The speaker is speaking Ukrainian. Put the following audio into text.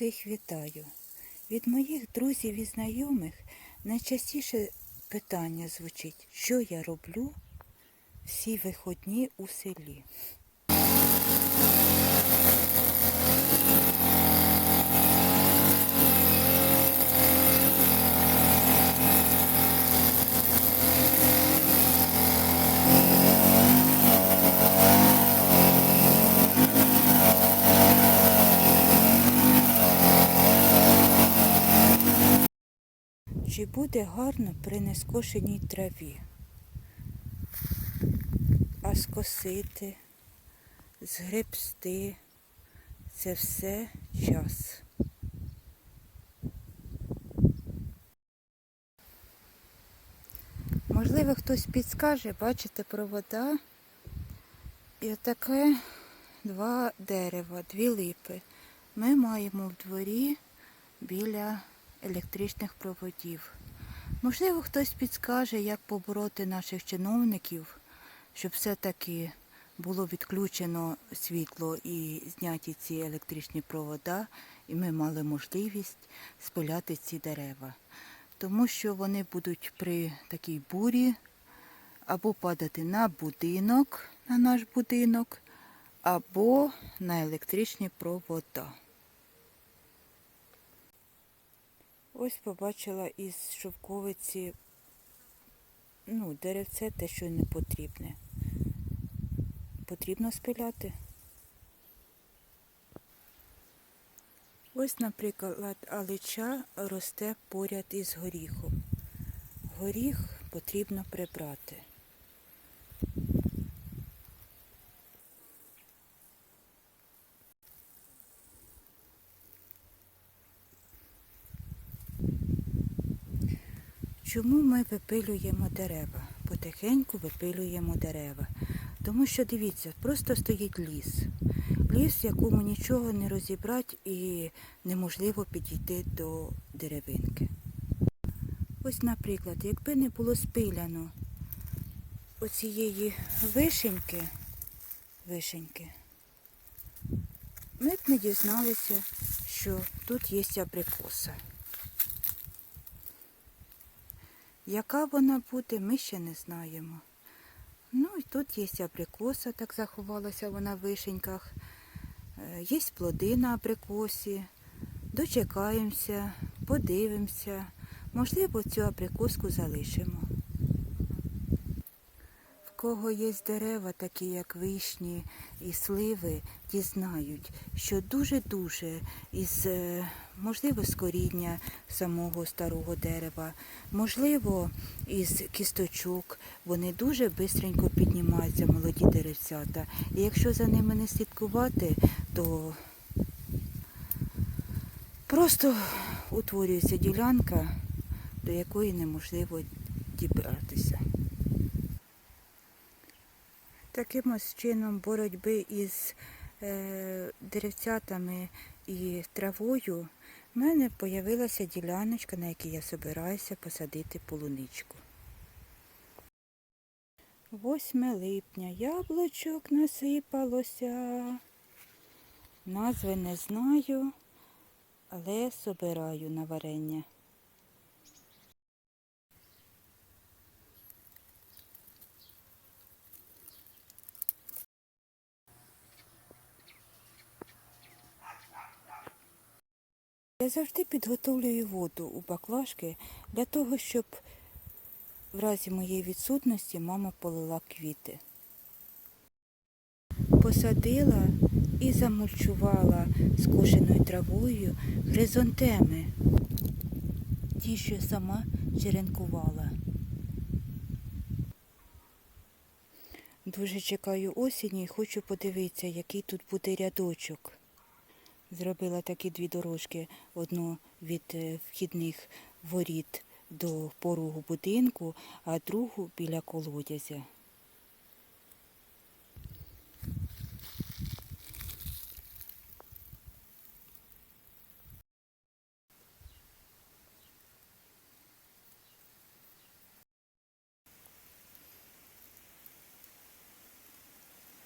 всіх вітаю. Від моїх друзів і знайомих найчастіше питання звучить, що я роблю всі виходні у селі. Чи буде гарно при нескошеній траві? А скосити, згребсти це все час. Можливо, хтось підскаже, бачите, провода і отаке два дерева, дві липи. Ми маємо в дворі біля електричних проводів. Можливо, хтось підскаже, як побороти наших чиновників, щоб все-таки було відключено світло і зняті ці електричні провода, і ми мали можливість спиляти ці дерева. Тому що вони будуть при такій бурі або падати на будинок, на наш будинок, або на електричні провода. Ось побачила із шовковиці ну, деревце те, що не потрібне. Потрібно спиляти. Ось, наприклад, алича росте поряд із горіхом. Горіх потрібно прибрати. Чому ми випилюємо дерева? Потихеньку випилюємо дерева. Тому що дивіться, просто стоїть ліс. Ліс, в якому нічого не розібрати і неможливо підійти до деревинки. Ось, наприклад, якби не було спиляно оцієї вишеньки, вишеньки, ми б не дізналися, що тут є абрикоса. Яка вона буде, ми ще не знаємо. Ну і тут є абрикоса, так заховалася вона в вишеньках. Е, Є плоди на абрикосі. Дочекаємося, подивимося. Можливо, цю абрикоску залишимо. Кого є дерева, такі як вишні і сливи, ті знають, що дуже-дуже із, е, можливо, з коріння самого старого дерева, можливо, із кісточок, вони дуже швидко піднімаються, молоді деревцята. І якщо за ними не слідкувати, то просто утворюється ділянка, до якої неможливо дібратися. Таким ось чином боротьби із е, деревцятами і травою в мене з'явилася діляночка, на якій я збираюся посадити полуничку. 8 липня яблучок насипалося. Назви не знаю, але собираю на варення. Я завжди підготовлюю воду у баклажки для того, щоб в разі моєї відсутності мама полила квіти. Посадила і замульчувала скошеною травою хризантеми, ті, що сама черенкувала. Дуже чекаю осені і хочу подивитися, який тут буде рядочок. Зробила такі дві дорожки, одну від е, вхідних воріт до порогу будинку, а другу біля колодязя.